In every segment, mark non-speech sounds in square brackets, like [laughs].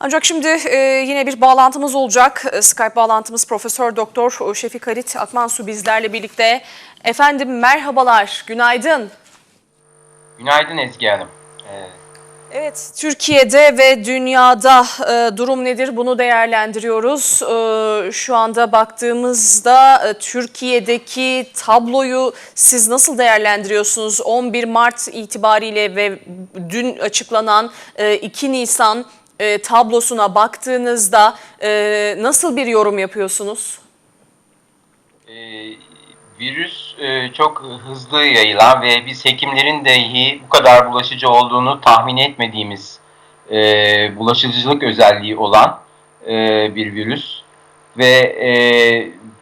Ancak şimdi e, yine bir bağlantımız olacak. E, Skype bağlantımız Profesör Doktor Şefik Halit Akmansu bizlerle birlikte. Efendim merhabalar, günaydın. Günaydın Ezgi Hanım. Ee, Evet, Türkiye'de ve dünyada e, durum nedir bunu değerlendiriyoruz. E, şu anda baktığımızda e, Türkiye'deki tabloyu siz nasıl değerlendiriyorsunuz? 11 Mart itibariyle ve dün açıklanan e, 2 Nisan e, tablosuna baktığınızda e, nasıl bir yorum yapıyorsunuz? e, virüs e, çok hızlı yayılan ve biz hekimlerin dahi bu kadar bulaşıcı olduğunu tahmin etmediğimiz e, bulaşıcılık özelliği olan e, bir virüs ve e,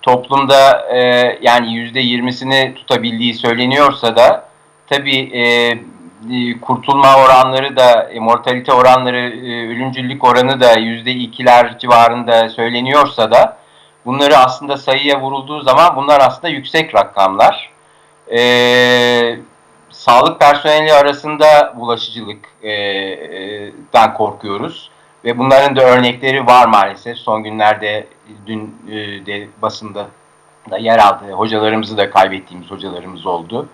toplumda e, yani yüzde yirmisini tutabildiği söyleniyorsa da tabii e, kurtulma oranları da e, mortalite oranları e, ölümcüllük oranı da yüzde ikiler civarında söyleniyorsa da bunları aslında sayıya vurulduğu zaman bunlar aslında yüksek rakamlar. Ee, sağlık personeli arasında bulaşıcılıktan korkuyoruz. Ve bunların da örnekleri var maalesef. Son günlerde dün e, de basında da yer aldı. Hocalarımızı da kaybettiğimiz hocalarımız oldu.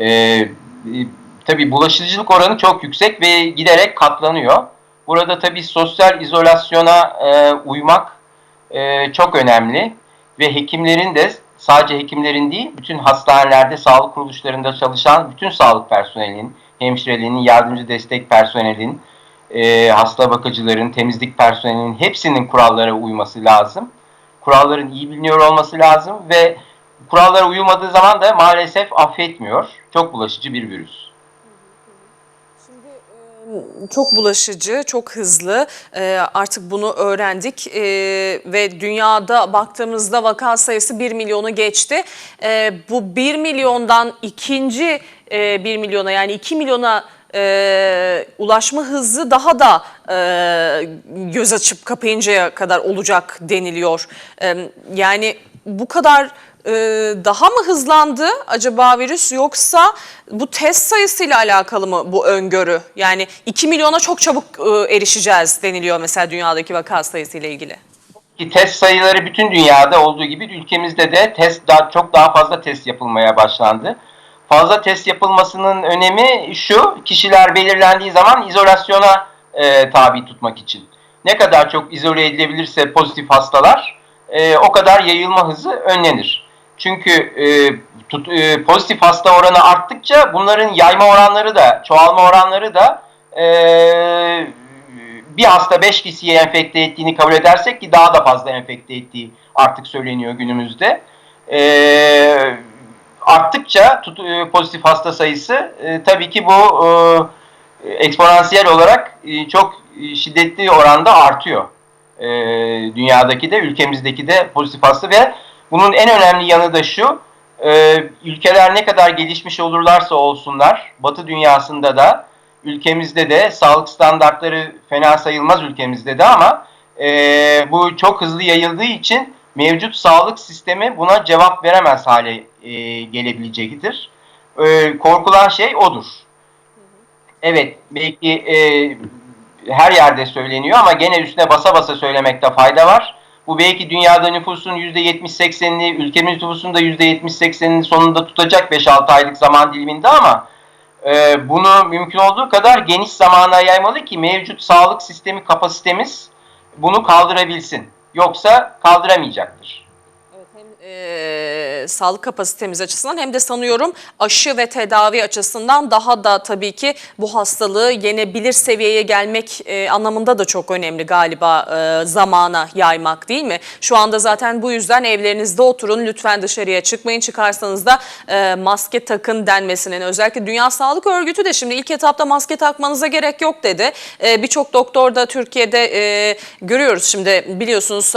Ee, tabii bulaşıcılık oranı çok yüksek ve giderek katlanıyor. Burada tabii sosyal izolasyona e, uymak e, çok önemli ve hekimlerin de sadece hekimlerin değil bütün hastanelerde sağlık kuruluşlarında çalışan bütün sağlık personelinin, hemşireliğinin, yardımcı destek personelinin, e, hasta bakıcıların, temizlik personelinin hepsinin kurallara uyması lazım. Kuralların iyi biliniyor olması lazım ve kurallara uyulmadığı zaman da maalesef affetmiyor. Çok bulaşıcı bir virüs. Çok bulaşıcı, çok hızlı. Ee, artık bunu öğrendik Ee, ve dünyada baktığımızda vaka sayısı 1 milyonu geçti. Ee, bu 1 milyondan ikinci e, 1 milyona yani 2 milyona e, ulaşma hızı daha da e, göz açıp kapayıncaya kadar olacak deniliyor. Yani bu kadar e, daha mı hızlandı acaba virüs yoksa bu test sayısıyla alakalı mı bu öngörü? Yani 2 milyona çok çabuk e, erişeceğiz deniliyor mesela dünyadaki vaka sayısıyla ilgili. Ki test sayıları bütün dünyada olduğu gibi ülkemizde de test daha, çok daha fazla test yapılmaya başlandı. Fazla test yapılmasının önemi şu, kişiler belirlendiği zaman izolasyona e, tabi tutmak için. Ne kadar çok izole edilebilirse pozitif hastalar e, o kadar yayılma hızı önlenir. Çünkü e, tut, e, pozitif hasta oranı arttıkça bunların yayma oranları da, çoğalma oranları da e, bir hasta 5 kişiyi enfekte ettiğini kabul edersek ki daha da fazla enfekte ettiği artık söyleniyor günümüzde. E, arttıkça tut, e, pozitif hasta sayısı e, tabii ki bu e, eksponansiyel olarak e, çok şiddetli oranda artıyor. E, dünyadaki de ülkemizdeki de pozitif hasta ve bunun en önemli yanı da şu e, ülkeler ne kadar gelişmiş olurlarsa olsunlar batı dünyasında da ülkemizde de sağlık standartları fena sayılmaz ülkemizde de ama e, bu çok hızlı yayıldığı için mevcut sağlık sistemi buna cevap veremez hale e, gelebilecektir. E, korkulan şey odur. Evet belki e, her yerde söyleniyor ama gene üstüne basa basa söylemekte fayda var. Bu belki dünyada nüfusun %70-80'ini, ülkemiz nüfusun da %70-80'ini sonunda tutacak 5-6 aylık zaman diliminde ama e, bunu mümkün olduğu kadar geniş zamana yaymalı ki mevcut sağlık sistemi kapasitemiz bunu kaldırabilsin. Yoksa kaldıramayacaktır. E, sağlık kapasitemiz açısından hem de sanıyorum aşı ve tedavi açısından daha da tabii ki bu hastalığı yenebilir seviyeye gelmek e, anlamında da çok önemli galiba e, zamana yaymak değil mi? Şu anda zaten bu yüzden evlerinizde oturun lütfen dışarıya çıkmayın çıkarsanız da e, maske takın denmesinin özellikle Dünya Sağlık Örgütü de şimdi ilk etapta maske takmanıza gerek yok dedi. E, Birçok doktor da Türkiye'de e, görüyoruz şimdi biliyorsunuz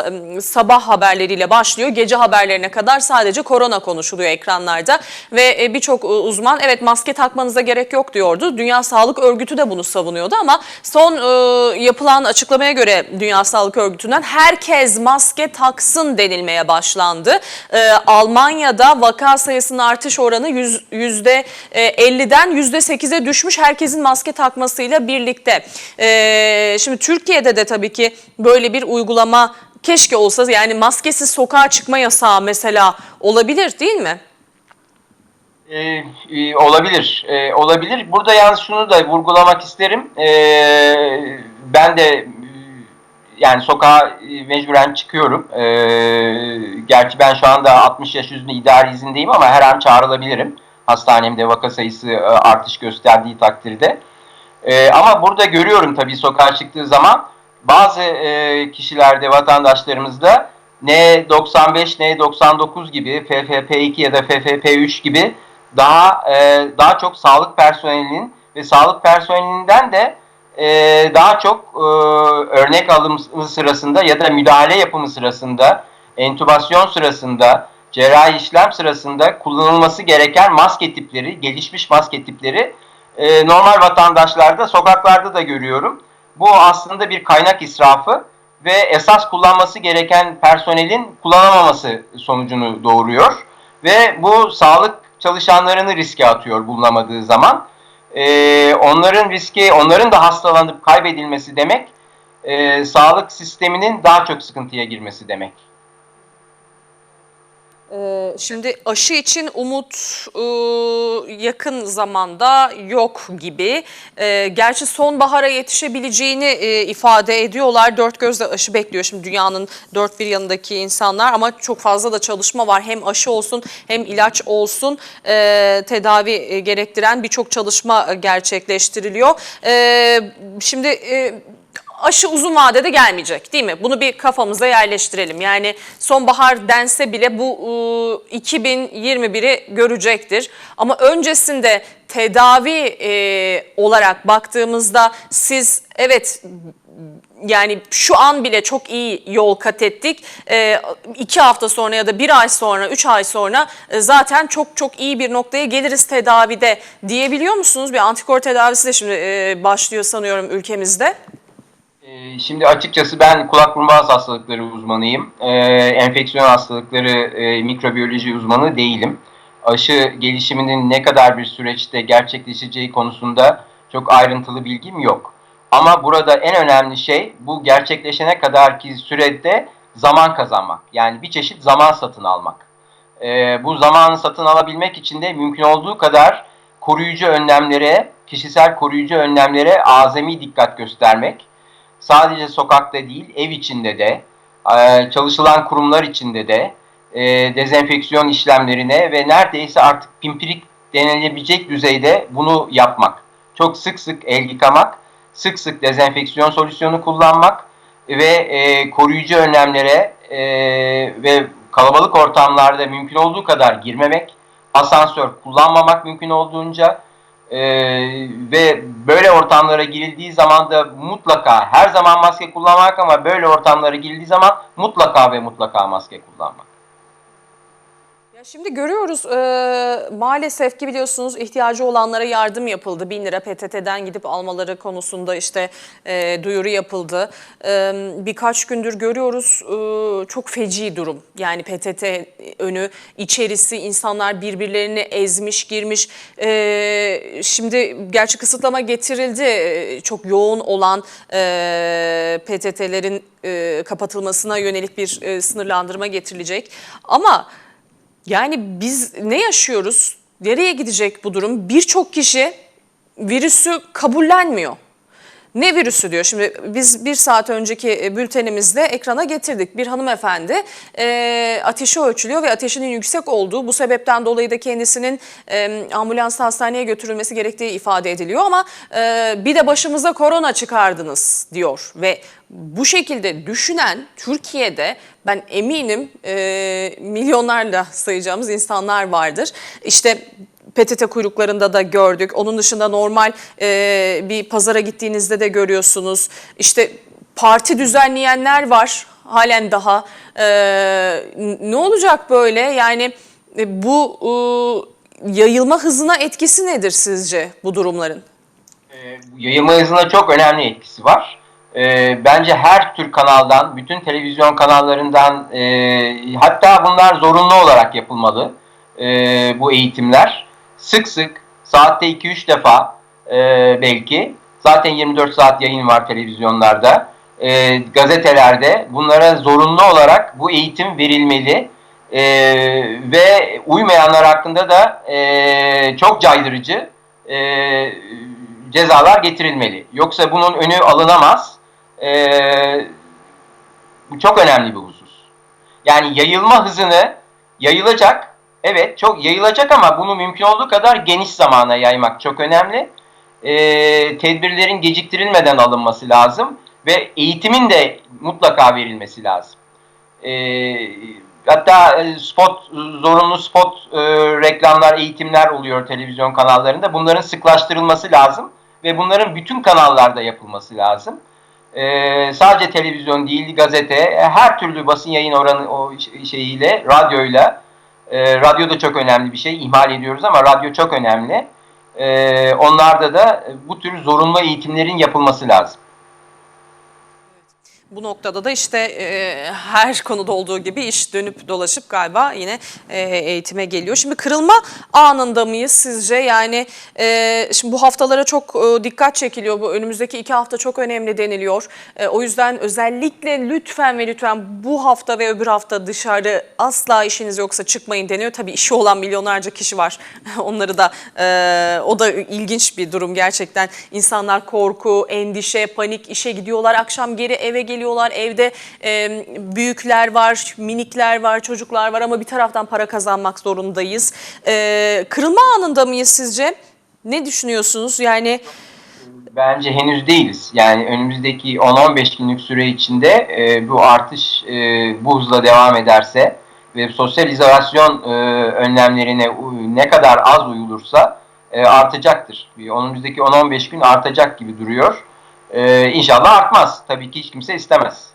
sabah haberleriyle başlıyor gece haberlerine saatlerine kadar sadece korona konuşuluyor ekranlarda. Ve e, birçok e, uzman evet maske takmanıza gerek yok diyordu. Dünya Sağlık Örgütü de bunu savunuyordu ama son e, yapılan açıklamaya göre Dünya Sağlık Örgütü'nden herkes maske taksın denilmeye başlandı. Almanya'da vaka sayısının artış oranı yüz- yüzde e, %50'den %8'e düşmüş herkesin maske takmasıyla birlikte. Şimdi Türkiye'de de tabii ki böyle bir uygulama keşke olsa yani maskesiz sokağa çıkma yasağı mesela olabilir değil mi? Ee, e, olabilir, e, olabilir. Burada yalnız şunu da vurgulamak isterim. Ee, ben de yani sokağa e, mecburen çıkıyorum. Ee, gerçi ben şu anda 60 yaş üstünde idari izindeyim ama her an çağrılabilirim. Hastanemde vaka sayısı e, artış gösterdiği takdirde. Ee, ama burada görüyorum tabii sokağa çıktığı zaman bazı e, kişilerde, vatandaşlarımızda N95, N99 gibi, FFP2 ya da FFP3 gibi daha e, daha çok sağlık personelinin ve sağlık personelinden de e, daha çok e, örnek alımı sırasında ya da müdahale yapımı sırasında, entübasyon sırasında, cerrahi işlem sırasında kullanılması gereken maske tipleri, gelişmiş maske tipleri e, normal vatandaşlarda, sokaklarda da görüyorum. Bu aslında bir kaynak israfı ve esas kullanması gereken personelin kullanamaması sonucunu doğuruyor. Ve bu sağlık çalışanlarını riske atıyor bulunamadığı zaman. E, onların riski, onların da hastalanıp kaybedilmesi demek, e, sağlık sisteminin daha çok sıkıntıya girmesi demek. Ee, Şimdi aşı için umut e, yakın zamanda yok gibi. Ee, Gerçi sonbahara yetişebileceğini e, ifade ediyorlar. Dört gözle aşı bekliyor şimdi dünyanın dört bir yanındaki insanlar ama çok fazla da çalışma var. Hem aşı olsun hem ilaç olsun e, tedavi gerektiren birçok çalışma gerçekleştiriliyor. E, Şimdi aşı uzun vadede gelmeyecek değil mi? Bunu bir kafamıza yerleştirelim. Yani sonbahar dense bile bu e, 2021'i görecektir. Ama öncesinde tedavi e, olarak baktığımızda siz evet yani şu an bile çok iyi yol kat ettik. E, iki hafta sonra ya da bir ay sonra, üç ay sonra e, zaten çok çok iyi bir noktaya geliriz tedavide diyebiliyor musunuz? Bir antikor tedavisi de şimdi e, başlıyor sanıyorum ülkemizde. Ee, Şimdi açıkçası ben kulak burun boğaz hastalıkları uzmanıyım. Ee, enfeksiyon hastalıkları, e, mikrobiyoloji uzmanı değilim. Aşı gelişiminin ne kadar bir süreçte gerçekleşeceği konusunda çok ayrıntılı bilgim yok. Ama burada en önemli şey bu gerçekleşene kadarki sürede zaman kazanmak. Yani bir çeşit zaman satın almak. Ee, bu zamanı satın alabilmek için de mümkün olduğu kadar koruyucu önlemlere, kişisel koruyucu önlemlere azami dikkat göstermek sadece sokakta değil, ev içinde de, e, çalışılan kurumlar içinde de e, dezenfeksiyon işlemlerine ve neredeyse artık pimpirik denilebilecek düzeyde bunu yapmak. Çok sık sık el yıkamak, sık sık dezenfeksiyon solüsyonu kullanmak ve e, koruyucu önlemlere ve kalabalık ortamlarda mümkün olduğu kadar girmemek, asansör kullanmamak mümkün olduğunca ee, ve böyle ortamlara girildiği zaman da mutlaka her zaman maske kullanmak ama böyle ortamlara girildiği zaman mutlaka ve mutlaka maske kullanmak. Ya şimdi görüyoruz e, maalesef ki biliyorsunuz ihtiyacı olanlara yardım yapıldı. 1000 lira PTT'den gidip almaları konusunda işte e, duyuru yapıldı. E, birkaç gündür görüyoruz e, çok feci durum. Yani PTT önü içerisi insanlar birbirlerini ezmiş girmiş. E, şimdi gerçi kısıtlama getirildi çok yoğun olan e, PTT'lerin e, kapatılmasına yönelik bir e, sınırlandırma getirilecek. Ama yani biz ne yaşıyoruz? Nereye gidecek bu durum? Birçok kişi virüsü kabullenmiyor. Ne virüsü diyor? Şimdi biz bir saat önceki e, bültenimizde ekrana getirdik. Bir hanımefendi e, ateşi ölçülüyor ve ateşinin yüksek olduğu bu sebepten dolayı da kendisinin e, ambulansla hastaneye götürülmesi gerektiği ifade ediliyor. Ama e, bir de başımıza korona çıkardınız diyor ve bu şekilde düşünen Türkiye'de ben eminim e, milyonlarla sayacağımız insanlar vardır. İşte PTT kuyruklarında da gördük. Onun dışında normal e, bir pazara gittiğinizde de görüyorsunuz. İşte parti düzenleyenler var. halen daha. E, ne olacak böyle? Yani e, bu e, yayılma hızına etkisi nedir sizce bu durumların? E, yayılma hızına çok önemli etkisi var. E, bence her tür kanaldan, bütün televizyon kanallarından, e, hatta bunlar zorunlu olarak yapılmalı e, bu eğitimler. Sık sık, saatte 2-3 defa e, belki, zaten 24 saat yayın var televizyonlarda, e, gazetelerde bunlara zorunlu olarak bu eğitim verilmeli. E, ve uymayanlar hakkında da e, çok caydırıcı e, cezalar getirilmeli. Yoksa bunun önü alınamaz. Ee, bu çok önemli bir husus. Yani yayılma hızını yayılacak, evet çok yayılacak ama bunu mümkün olduğu kadar geniş zamana yaymak çok önemli. Ee, tedbirlerin geciktirilmeden alınması lazım ve eğitimin de mutlaka verilmesi lazım. Ee, hatta spot zorunlu spot e, reklamlar, eğitimler oluyor televizyon kanallarında. Bunların sıklaştırılması lazım ve bunların bütün kanallarda yapılması lazım. Ee, sadece televizyon değil, gazete, her türlü basın yayın oranı o şeyiyle, radyoyla. E, radyo da çok önemli bir şey, ihmal ediyoruz ama radyo çok önemli. E, onlarda da bu tür zorunlu eğitimlerin yapılması lazım. Bu noktada da işte e, her konuda olduğu gibi iş dönüp dolaşıp galiba yine e, eğitime geliyor. Şimdi kırılma anında mıyız sizce? Yani e, şimdi bu haftalara çok e, dikkat çekiliyor. Bu önümüzdeki iki hafta çok önemli deniliyor. E, o yüzden özellikle lütfen ve lütfen bu hafta ve öbür hafta dışarı asla işiniz yoksa çıkmayın deniyor. Tabii işi olan milyonlarca kişi var. [laughs] Onları da e, o da ilginç bir durum gerçekten. İnsanlar korku, endişe, panik işe gidiyorlar. Akşam geri eve geliyorlar geliyorlar. Evde e, büyükler var, minikler var, çocuklar var ama bir taraftan para kazanmak zorundayız. E, kırılma anında mıyız sizce? Ne düşünüyorsunuz? Yani Bence henüz değiliz. Yani önümüzdeki 10-15 günlük süre içinde e, bu artış e, bu hızla devam ederse ve sosyal izolasyon e, önlemlerine ne kadar az uyulursa e, artacaktır. Önümüzdeki 10-15 gün artacak gibi duruyor. Ee, inşallah artmaz. Tabii ki hiç kimse istemez.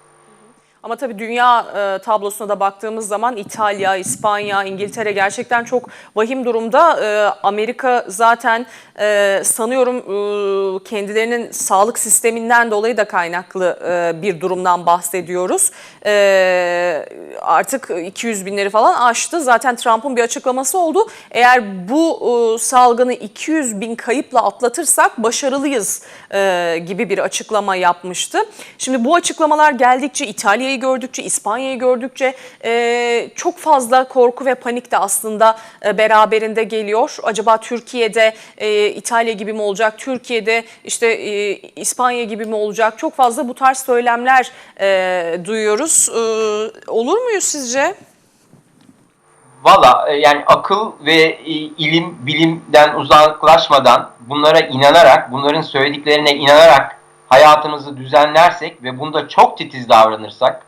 Ama tabii dünya e, tablosuna da baktığımız zaman İtalya, İspanya, İngiltere gerçekten çok vahim durumda. E, Amerika zaten e, sanıyorum kendilerinin sağlık sisteminden dolayı da kaynaklı bir durumdan bahsediyoruz. Artık 200 binleri falan aştı. Zaten Trump'ın bir açıklaması oldu. Eğer bu salgını 200 bin kayıpla atlatırsak başarılıyız gibi bir açıklama yapmıştı. Şimdi bu açıklamalar geldikçe İtalya'yı gördükçe, İspanya'yı gördükçe e, çok fazla korku ve panik de aslında e, beraberinde geliyor. Acaba Türkiye'de e, İtalya gibi mi olacak? Türkiye'de işte İspanya gibi mi olacak? Çok fazla bu tarz söylemler duyuyoruz. E, olur muyuz sizce? Valla yani akıl ve ilim, bilimden uzaklaşmadan bunlara inanarak, bunların söylediklerine inanarak hayatımızı düzenlersek ve bunda çok titiz davranırsak,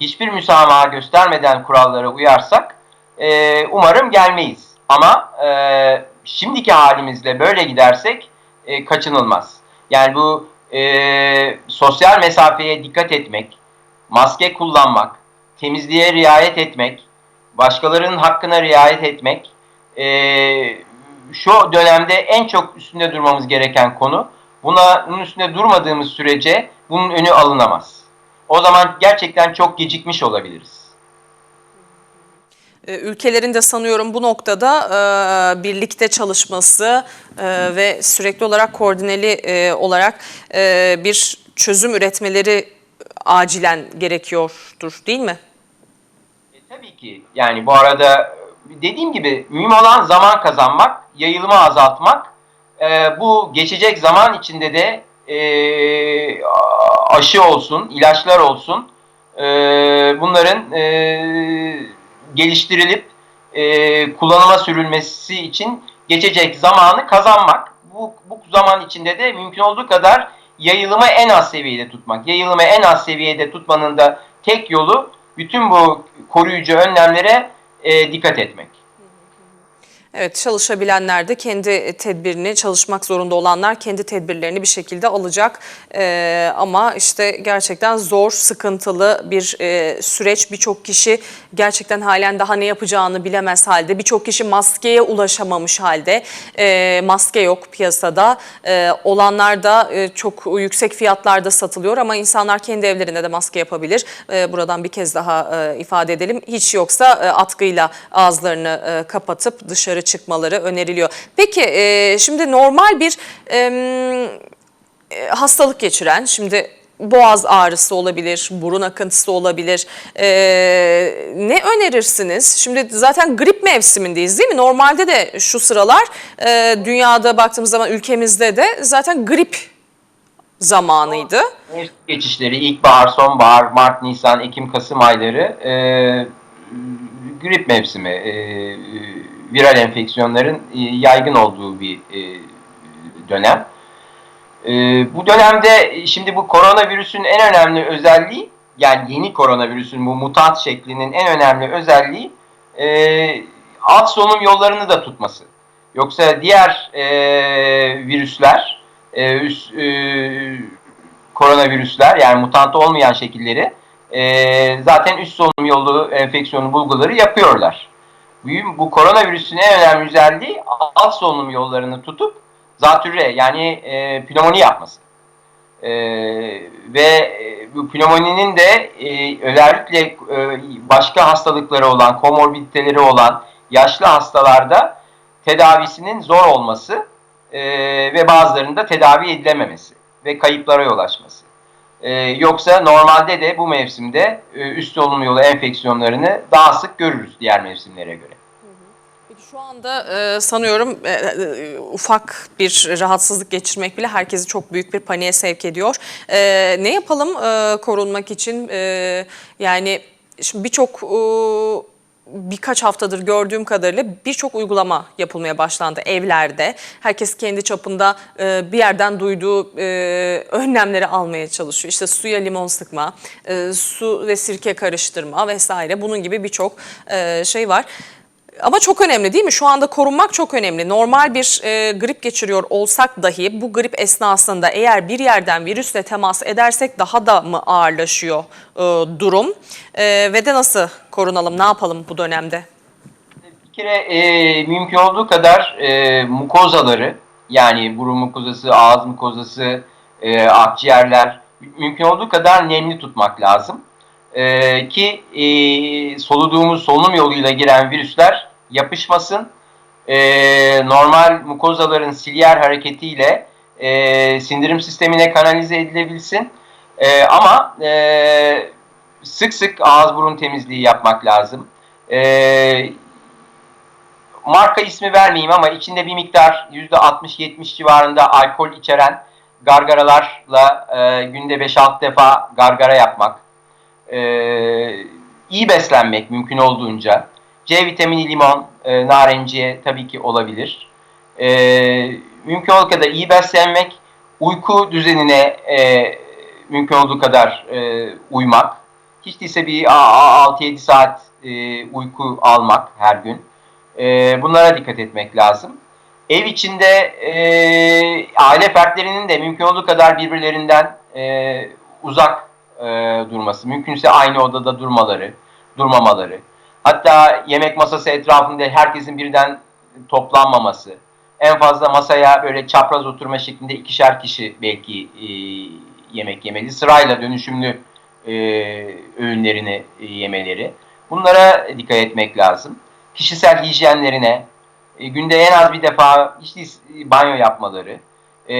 hiçbir müsamaha göstermeden kurallara uyarsak e, umarım gelmeyiz. Ama e, şimdiki halimizle böyle gidersek e, kaçınılmaz. Yani bu e, sosyal mesafeye dikkat etmek, maske kullanmak, temizliğe riayet etmek, başkalarının hakkına riayet etmek e, şu dönemde en çok üstünde durmamız gereken konu. Bunun üstünde durmadığımız sürece bunun önü alınamaz. O zaman gerçekten çok gecikmiş olabiliriz. Ülkelerin de sanıyorum bu noktada e, birlikte çalışması e, ve sürekli olarak koordineli e, olarak e, bir çözüm üretmeleri acilen gerekiyordur değil mi? E, tabii ki. Yani bu arada dediğim gibi mühim olan zaman kazanmak, yayılımı azaltmak. E, bu geçecek zaman içinde de e, aşı olsun, ilaçlar olsun e, bunların e, geliştirilip e, kullanıma sürülmesi için geçecek zamanı kazanmak. Bu, bu zaman içinde de mümkün olduğu kadar yayılımı en az seviyede tutmak. Yayılımı en az seviyede tutmanın da tek yolu bütün bu koruyucu önlemlere e, dikkat etmek. Evet çalışabilenler de kendi tedbirini çalışmak zorunda olanlar kendi tedbirlerini bir şekilde alacak. Ee, ama işte gerçekten zor, sıkıntılı bir e, süreç. Birçok kişi gerçekten halen daha ne yapacağını bilemez halde. Birçok kişi maskeye ulaşamamış halde. Ee, maske yok piyasada. Ee, olanlar da e, çok yüksek fiyatlarda satılıyor ama insanlar kendi evlerinde de maske yapabilir. Ee, buradan bir kez daha e, ifade edelim. Hiç yoksa e, atkıyla ağızlarını e, kapatıp dışarı çıkmaları öneriliyor. Peki e, şimdi normal bir e, hastalık geçiren, şimdi boğaz ağrısı olabilir, burun akıntısı olabilir. E, ne önerirsiniz? Şimdi zaten grip mevsimindeyiz değil mi? Normalde de şu sıralar e, dünyada baktığımız zaman ülkemizde de zaten grip zamanıydı. Mevsim geçişleri ilkbahar, sonbahar, Mart, Nisan, Ekim, Kasım ayları e, grip mevsimi. E, viral enfeksiyonların e, yaygın olduğu bir e, dönem. E, bu dönemde şimdi bu koronavirüsün en önemli özelliği yani yeni koronavirüsün bu mutant şeklinin en önemli özelliği alt solunum yollarını da tutması. Yoksa diğer virüsler, üst, e, koronavirüsler yani mutant olmayan şekilleri zaten üst solunum yolu enfeksiyonu bulguları yapıyorlar. Bu, bu koronavirüsün en önemli özelliği alt solunum yollarını tutup zatürre yani e, pnömoni yapması. E, ve e, bu pnömoninin de e, özellikle e, başka hastalıkları olan, komorbiditeleri olan yaşlı hastalarda tedavisinin zor olması e, ve bazılarında tedavi edilememesi ve kayıplara yol açması. E, yoksa normalde de bu mevsimde e, üst solunum yolu enfeksiyonlarını daha sık görürüz diğer mevsimlere göre. Şu anda e, sanıyorum e, e, ufak bir rahatsızlık geçirmek bile herkesi çok büyük bir paniğe sevk ediyor. Ne yapalım korunmak için? Yani birçok birkaç haftadır gördüğüm kadarıyla birçok uygulama yapılmaya başlandı evlerde. Herkes kendi çapında e, bir yerden duyduğu e, önlemleri almaya çalışıyor. İşte suya limon sıkma, e, su ve sirke karıştırma vesaire bunun gibi birçok e, şey var. Ama çok önemli değil mi? Şu anda korunmak çok önemli. Normal bir e, grip geçiriyor olsak dahi bu grip esnasında eğer bir yerden virüsle temas edersek daha da mı ağırlaşıyor e, durum? E, ve de nasıl korunalım, ne yapalım bu dönemde? Bir kere e, mümkün olduğu kadar e, mukozaları yani burun mukozası, ağız mukozası, e, akciğerler mümkün olduğu kadar nemli tutmak lazım. E, ki e, soluduğumuz solunum yoluyla giren virüsler yapışmasın. E, normal mukozaların silyer hareketiyle e, sindirim sistemine kanalize edilebilsin. E, ama e, sık sık ağız burun temizliği yapmak lazım. E, marka ismi vermeyeyim ama içinde bir miktar %60-70 civarında alkol içeren gargaralarla e, günde 5-6 defa gargara yapmak. E, iyi beslenmek mümkün olduğunca. C vitamini limon, e, narenciye tabii ki olabilir. E, mümkün olduğu kadar iyi beslenmek, uyku düzenine e, mümkün olduğu kadar e, uymak. Hiç değilse bir 6-7 saat e, uyku almak her gün. E, bunlara dikkat etmek lazım. Ev içinde e, aile fertlerinin de mümkün olduğu kadar birbirlerinden e, uzak e, durması, mümkünse aynı odada durmaları, durmamaları. Hatta yemek masası etrafında herkesin birden toplanmaması. En fazla masaya böyle çapraz oturma şeklinde ikişer kişi belki e, yemek yemeli. Sırayla dönüşümlü e, öğünlerini e, yemeleri. Bunlara dikkat etmek lazım. Kişisel hijyenlerine, e, günde en az bir defa işte banyo yapmaları, e,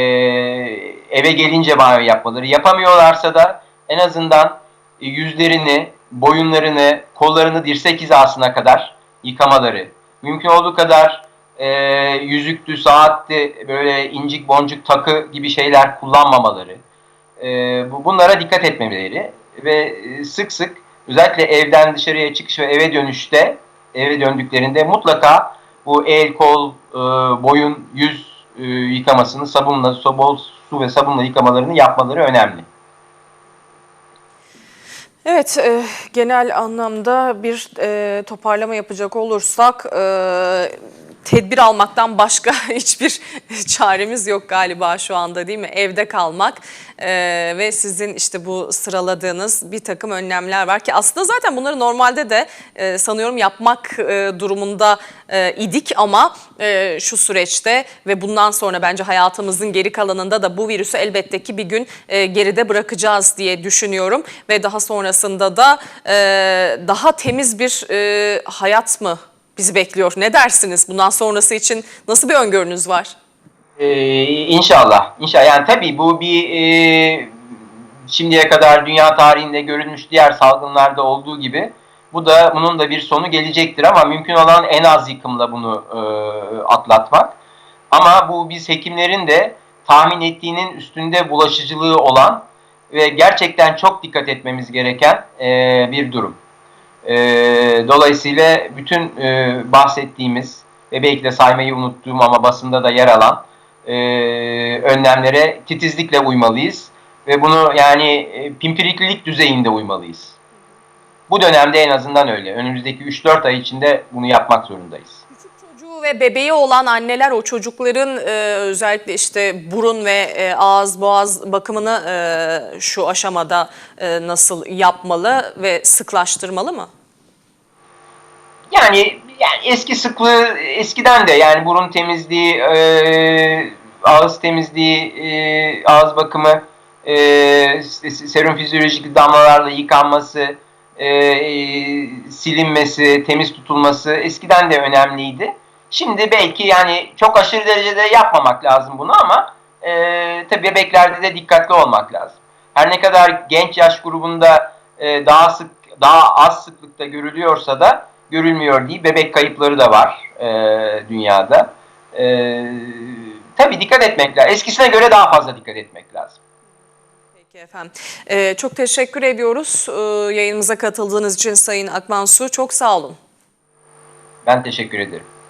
eve gelince banyo yapmaları. Yapamıyorlarsa da en azından e, yüzlerini, boyunlarını, kollarını dirsek hizasına kadar yıkamaları. Mümkün olduğu kadar e, yüzüktü, saatti, böyle incik boncuk takı gibi şeyler kullanmamaları. E, bunlara dikkat etmemeleri ve e, sık sık özellikle evden dışarıya çıkış ve eve dönüşte, eve döndüklerinde mutlaka bu el, kol, e, boyun, yüz e, yıkamasını sabunla, bol su ve sabunla yıkamalarını yapmaları önemli. Evet, e, genel anlamda bir e, toparlama yapacak olursak e, tedbir almaktan başka [laughs] hiçbir çaremiz yok galiba şu anda değil mi? Evde kalmak e, ve sizin işte bu sıraladığınız bir takım önlemler var ki aslında zaten bunları normalde de e, sanıyorum yapmak e, durumunda e, idik ama e, şu süreçte ve bundan sonra bence hayatımızın geri kalanında da bu virüsü elbette ki bir gün e, geride bırakacağız diye düşünüyorum ve daha sonrasında da e, daha temiz bir e, hayat mı bizi bekliyor? Ne dersiniz? Bundan sonrası için nasıl bir öngörünüz var? Ee, inşallah. İnşallah. Yani tabii bu bir e, şimdiye kadar dünya tarihinde görülmüş diğer salgınlarda olduğu gibi bu da bunun da bir sonu gelecektir ama mümkün olan en az yıkımla bunu e, atlatmak. Ama bu biz hekimlerin de tahmin ettiğinin üstünde bulaşıcılığı olan ve gerçekten çok dikkat etmemiz gereken e, bir durum. E, dolayısıyla bütün e, bahsettiğimiz ve belki de saymayı unuttuğum ama basında da yer alan e, önlemlere titizlikle uymalıyız ve bunu yani e, pimpiriklilik düzeyinde uymalıyız. Bu dönemde en azından öyle. Önümüzdeki 3-4 ay içinde bunu yapmak zorundayız. Ve bebeği olan anneler o çocukların e, özellikle işte burun ve e, ağız boğaz bakımını e, şu aşamada e, nasıl yapmalı ve sıklaştırmalı mı? Yani, yani eski sıklığı eskiden de yani burun temizliği, e, ağız temizliği, e, ağız bakımı, e, serum fizyolojik damlalarla yıkanması, e, silinmesi, temiz tutulması eskiden de önemliydi. Şimdi belki yani çok aşırı derecede yapmamak lazım bunu ama e, tabii bebeklerde de dikkatli olmak lazım. Her ne kadar genç yaş grubunda e, daha sık, daha az sıklıkta görülüyorsa da görülmüyor değil. Bebek kayıpları da var e, dünyada. E, tabii dikkat etmek lazım. Eskisine göre daha fazla dikkat etmek lazım. Peki efendim. E, çok teşekkür ediyoruz e, yayınımıza katıldığınız için Sayın Akmansu. Çok sağ olun. Ben teşekkür ederim.